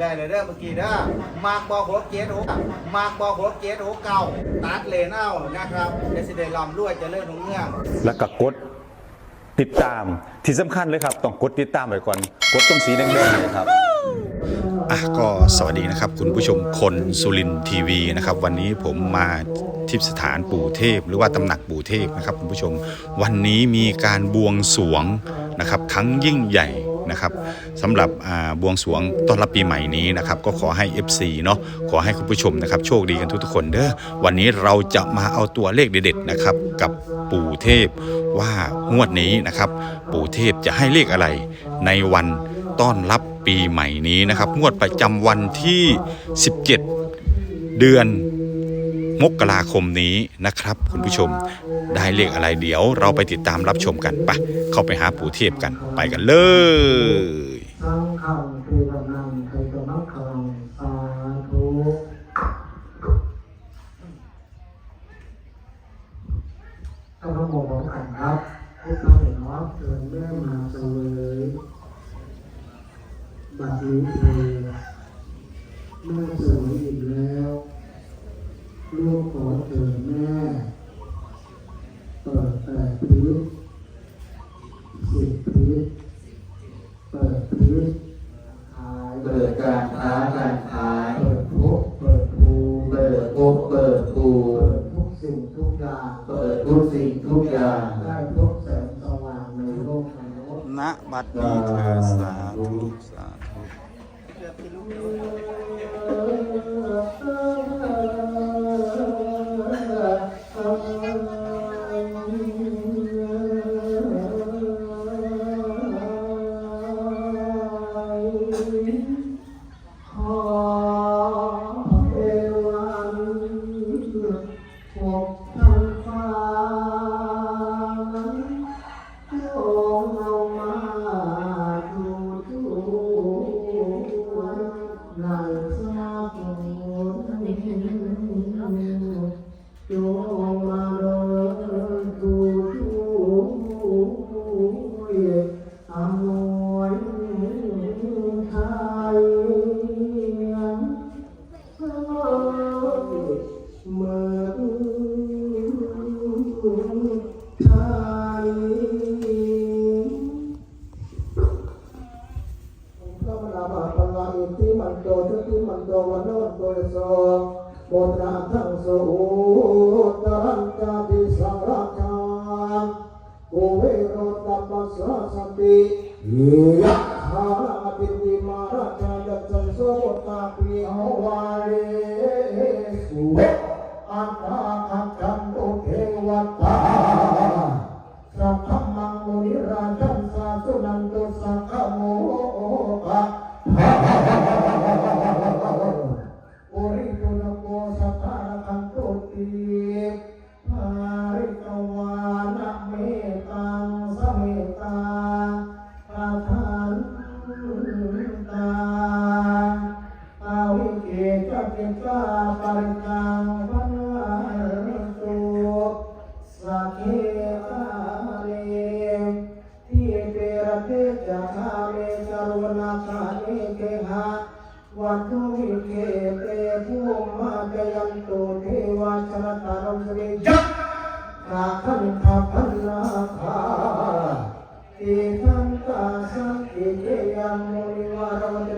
ได้เลยเด้อเมื่อกี้เด้อมากบอกหัวเกียรหกมากบอกหัวเกียรหกเก่าตัดเลนเอานะครับเดซิเดลำรวยเจริญรุ่งเรืองแล้วก็กดติดตามที่สำคัญเลยครับ ต้องกดติดตามไว้ก่อนกดตรงสีแดงๆเนี่ยครับอะก็สวัสดีนะครับ คุณผู้ชมคนสุรินทร์ทีวีนะครับ วันนี้ผมมาที่สถานปู่เทพ หรือว่าตำหนักปู่เทพนะครับคุณผู้ชม วันนี้มีการบวงสรวงนะครับ ครั้งยิ่งใหญ่ นะครับสำหรับบวงสวงต้อนรับปีใหม่นี้นะครับก็ขอให้ FC เนาะขอให้คุณผู้ชมนะครับโชคดีกันทุกๆคนเด้อวันนี้เราจะมาเอาตัวเลขเด็ดๆนะครับกับปู่เทพว่างวดนี้นะครับปู่เทพจะให้เลขอะไรในวันต้อนรับปีใหม่นี้นะครับงวดประจำวันที่ 17 เดือน มกราคมนี้นะครับ คุณผู้ชมได้เลขอะไรเดี๋ยวเราไปติดตามรับชมกันไปเข้าไปหาปู่เทพกันไปกันเลยสังฆังเทวนังเทวมังคลังสาธุต้องมาบอกบอกกันครับให้ข้าเห็นว่าเกินแม่มาเสวยบัดนี้เองแม่เสวยอีกแล้ว ลูกขอเถิดแม่เปิดแต่พิษสิบพิษเปิดพิษขายเปิดการค้าการขายเปิดภพเปิดภูเปิดพบเปิดภูเปิดทุกสิ่งทุกอย่างเปิดทุกสิ่งทุกอย่างได้พบแสงสว่างในโลกมนุษย์ณบัดนี้เธอสาธุสาธุ จ กตาปริตังพันตุสักเคกาเลที่เปรเทจะคาเมจารุณาคาเนเกหะวัตุวิเคเตภูมิมาเกยันตุเทวาชรตารมสเวยักขะขันขะพันนาคาติทันตาสังเกยังมุนิวารวัจนั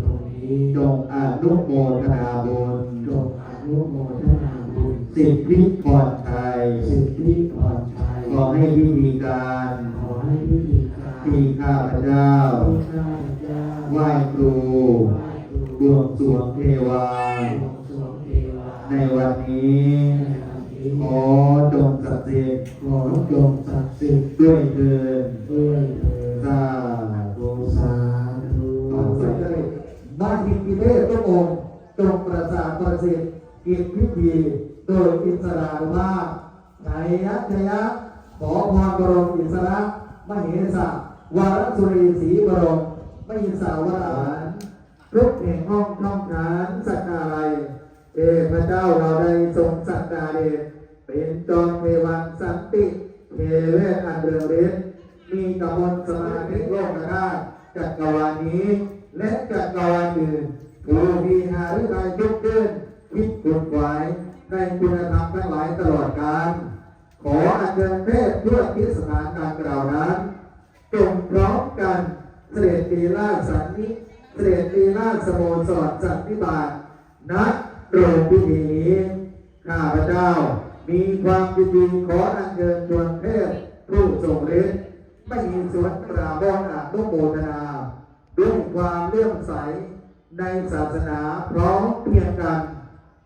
จงอนุโมทนาบุญสิทธิพรชัยขอให้พิธีการที่ข้าพเจ้าไหว้ครูบวงสรวงเทวา ในวันนี้ขอจงศักดิ์สิทธิ์ด้วยเถิดสาธุ กิเลสทุกองค์จงประสาทประสิทธิ์กิจพิธีโดยอิสระภาพไทยัชยะขอพรบรมอิสระมเหสักวารสุรีศรีบรมไม่สาวรานทุกแห่งห้องช่องฐานสักการะเอพระเจ้าเราได้ทรงสักการะเป็นจอมเทวันสันติเทเวศอันเรืองฤทธิ์มีกำมลสมาธิโลกนาถจักรวาลนี้ และจักรวาลอื่นผู้มีหาฤทัยยกเกินคิดกุดไว้ในคุณธรรมทั้งหลายตลอดกาลขออัญเชิญเทพด้วยที่สถานการกล่าวนั้นจงพร้อมกันเสด็จตีราชสันนิเสด็จตีราชสโมสรสันนิบาตณโรงพิธีนี้ข้าพเจ้ามีความยินดีขออัญเชิญชวนเทพผู้ทรงฤทธิ์ไม่มีสวนปราบอนอานุโมทนา ด้วยความเลื่อมใสในศาสนาพร้อมเพียงกัน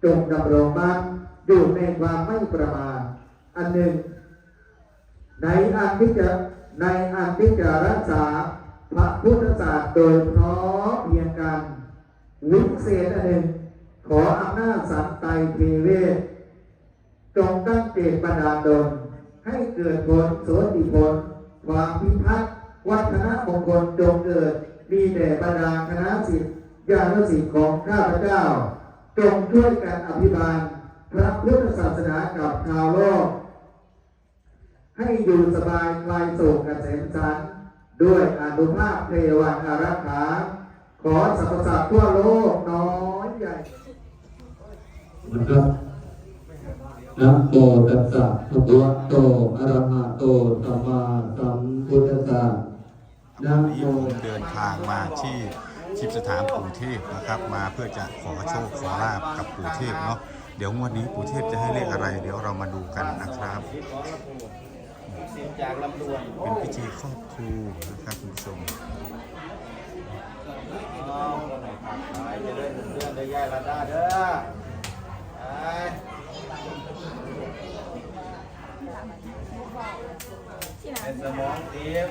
จงดำรงมั่นอยู่ในความไม่ประมาทอันหนึ่ง ในอันที่จะในอันที่จะรักษาพระพุทธศาสนาโดยพร้อมเพียงกันวิเศษอันหนึ่ง ขออำนาจสันไตเทเวศจงตั้งเจตบันดาดลให้เกิดผลโสติผลความพิพัฒน์วัฒนมงคลจงเกิด มีแด่บรรดาคณะสิทธิญาณสิทธิของข้าพเจ้า จงช่วยกันอภิบาลพระพุทธศาสนากับชาวโลก ให้อยู่สบายคลายโศกเกษมสันด้วยอนุภาพเทวันอารักขาขอสรรพสัตว์ทั่วโลกน้อยใหญ่นะครับนะโมตัสสะภะคะวะโตอะระหะโตสัมมาสัมพุทธัสสะ วันนี้ผมเดินทางมาที่ทิพย์สถานปู่เทพนะครับ มาเพื่อจะขอโชคขอลาบกับปู่เทพเนาะเดี๋ยวงวดนี้ปู่เทพจะให้เลขอะไร เดี๋ยวเรามาดูกันนะครับ เป็นพิธีครอบครูนะครับคุณผู้ชมอ๋อคนไหนขาดขายจะเล่นเรื่องได้ย่ายละด้าเด้อไปในสมองตีบ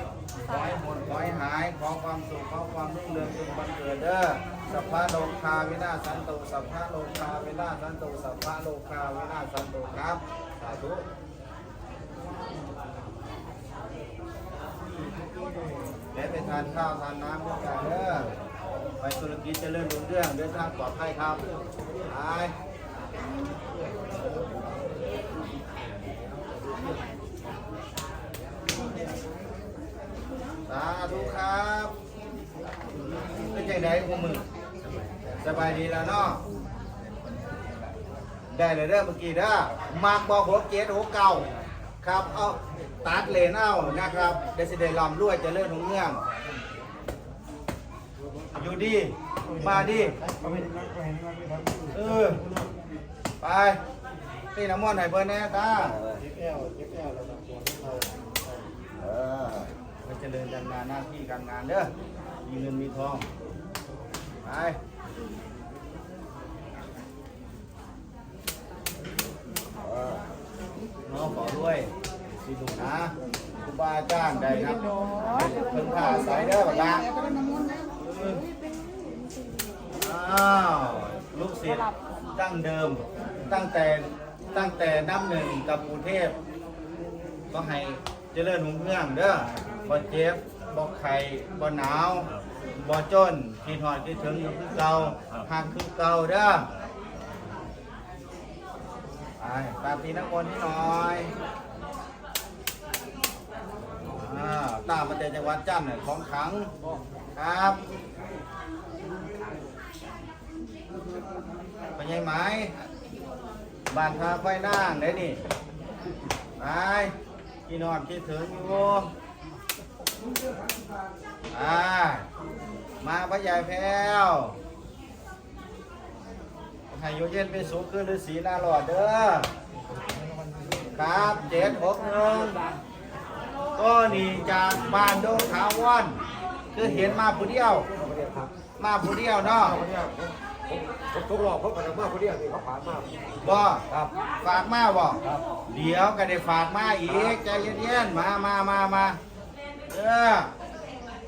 ขอให้หมดขอให้หาย ขอความสุข ขอความรุ่งเรืองจงบังเกิดเด้อ สัพพะโลกาวินาศสันตุสัพพะโลกาวินาศสันตุสัพพะโลกาวินาศสันตุครับ สาธุและไปทานข้าวทานน้ำด้วยกันเด้อ ไปธุรกิจเจริญรุ่งเรื่องเดินทางปลอดภัยครับไปสาธุครับเป็นจังไดพวกมึงสบายดีแล้วเนาะได้เลยเด้อเมื่อกี้เด้อมากบอกหัวเกตหัวเก่าครับเอาตัดเลนเอานะครับเดซิเดลอมรวยเจริญรุ่งเรื่องอยู่ดี มาดีเออไปนี่น้ำมันต์ให้เบอร์แน่ตาเออ ไปเจริญการงานหน้าที่การงานเด้อมีเงินมีทอง ไปน้องขอด้วยสิดูนะครูบาอาจารย์ได้ครับเพิ่งผ่าสายเด้อบัดละอ้าวลูกศิษย์ดั้งเดิม ตั้งแต่ตั้งแต่น้ำหนึ่งกับปูเทพก็ให้ เจริญหุ่งเรื่องเด้อบ่เจ็บบ่ไข้บ่หนาวบ่จนคิดฮอดคิดถึงอยู่คือเก่าห่างคือเก่าเด้อไปตาตีนักบอลนี่หน่อยอ่าตามมาจากจังหวัดจันทร์เนี่ยของขังครับไปยังไหมบ้านพาไฟนางได้นี่ไป พี่นอนคิดถึงอยู่อ่ามาพระยายแพ้วให้อยู่เย็นเป็นสุขขึ้นฤาษีนาหลอดเด้อ ครับเจ็ดหกหนึ่งก็หนี่จากบ้านดงขาววันคือเห็นมาผู้เดียว มาผู้เดียวเนาะ ทุกรอบเขาไปทำมาคนเดียวนี่เขาผ่านมาบ่ฝากมาบ่เดี๋ยวก็ได้ฝากมาอีกใจเย็นๆมามามามาเออ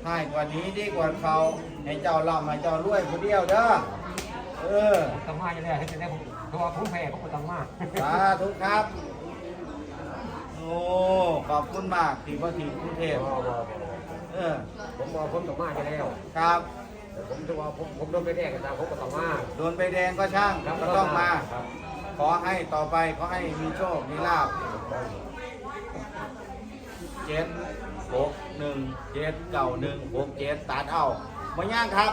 ให้กว่านี้ดีกว่าเขาให้เจ้าล่ำให้เจ้ารวยผู้เดียวเด้อเออทำมาจะได้ให้จะได้ผมตัวผมแพ้เขาไปทำมาสาธุครับโอ้ขอบคุณมากที่พ่อทีกรุงเทพเออผมบอกผมทำมาจะแล้วครับ ผมจะว่าผมผมโดนไปแดกกันตามผมก็ทำมาโดนใบแดงก็ช่างก็ต้องมาขอให้ต่อไปขอให้มีโชค มีลาบเจ็ดหกหนึ่งเจ็ดเก้าหนึ่งหกเจ็ดตัดเอามาย่างครับ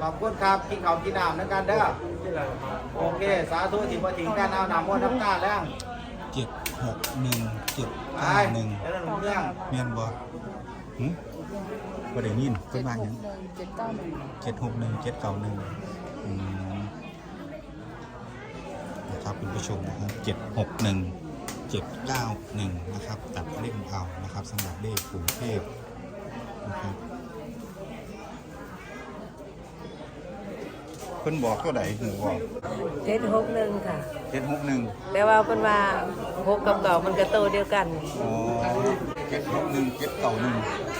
ขอบคุณครับกินข้าวกินน้ำนะกันเด้อโอเค สาธุที่มาถึงการเอาน้ำมนต์น้ำตาแล้ว เจ็ดหกหนึ่งเจ็ดไปเก้าหนึ่งเจริญรุ่งเรื่อง เมียนบ่หึ บ่ได้ยินเพิ่นว่าหยังเจ็ดเก้าหนึ่งเจ็ดหกหนึ่งเจ็ดเก้าหนึ่งอืมนะครับคุณผู้ชมนะครับเจ็ดหกหนึ่งเจ็ดเก้าหนึ่งนะครับตัดเล่นเอานะครับสำหรับเลขกรุงเทพนะครับเพิ่นบอกตัวใดหูบอกเจ็ดหกหนึ่งค่ะเจ็ดหกหนึ่งแต่ว่าเป็นว่า หกกับเก่ามันกระโตเดียวกัน อ๋อเจ็ดหกหนึ่งเจ็ดเก้าหนึ่ง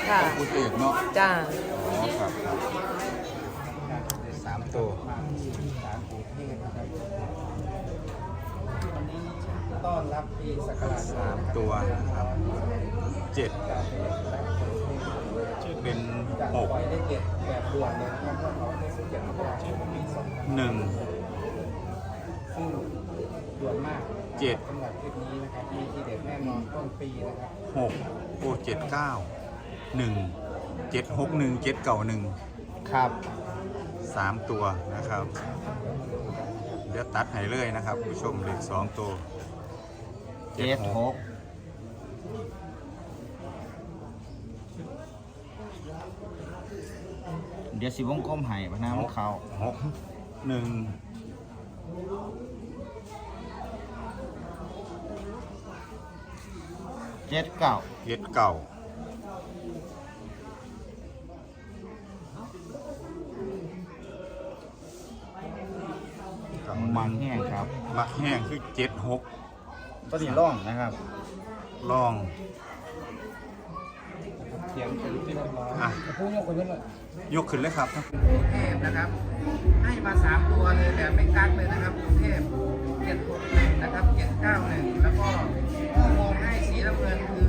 ค่ะกรุงเทพเนาะ จ้า อ๋อครับครับสามตัวต้อนรับปีสักราชสามตัวนะครับเจ็ดชื่อเป็นหกปล่อยได้เจ็ดแบบด่วนเลยนะครับเพราะเขาได้เจ็ดปีสองหนึ่งซึ่งด่วนมาก เจ็ดสำหรับคลิปนี้นะครับมีทีเด็ดแน่นอนต้นปีนะครับหกโอ้เจ็ดเก้าหนึ่งเจ็ดหกหนึ่งเจ็ดเก้าหนึ่งครับสามตัวนะครับ เดี๋ยวตัดให้เลยนะครับ ผู้ชมเลขสองตัวเจ็ดหกเดี๋ยวสิวงกลมให้พะน้ำเขาหกหนึ่ง เจ็ดเก้าเจ็ดเก้ามันแห้งครับมักแห้งคือเจ็ดหกต้นนี้ร่องนะครับลอง เขียนเป็นที่เรียบร้อยอะ ผู้ยกคนนั้นเลยยกขึ้นเลยครับ กรุงเทพนะครับ ให้มาสามตัวเลยแบบไม่กักเลยนะครับกรุงเทพเจ็ดหกหนึ่งนะครับเจ็ดเก้าหนึ่งแล้วก็ผู้มองให้สี น้ำเงินคือ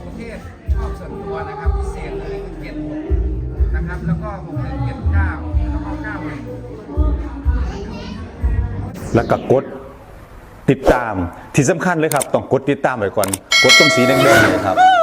กรุงเทพชอบส่วนตัวนะครับพิเศษเลยคือเจ็ดหกนะครับแล้วก็หกหนึ่งเจ็ดเก้าแล้วก็เก้าหนึ่งแล้วก็กดติดตามที่สำคัญเลยครับ ต้องกดติดตามไว้ก่อน กดตรงสีแดงๆเนยครับ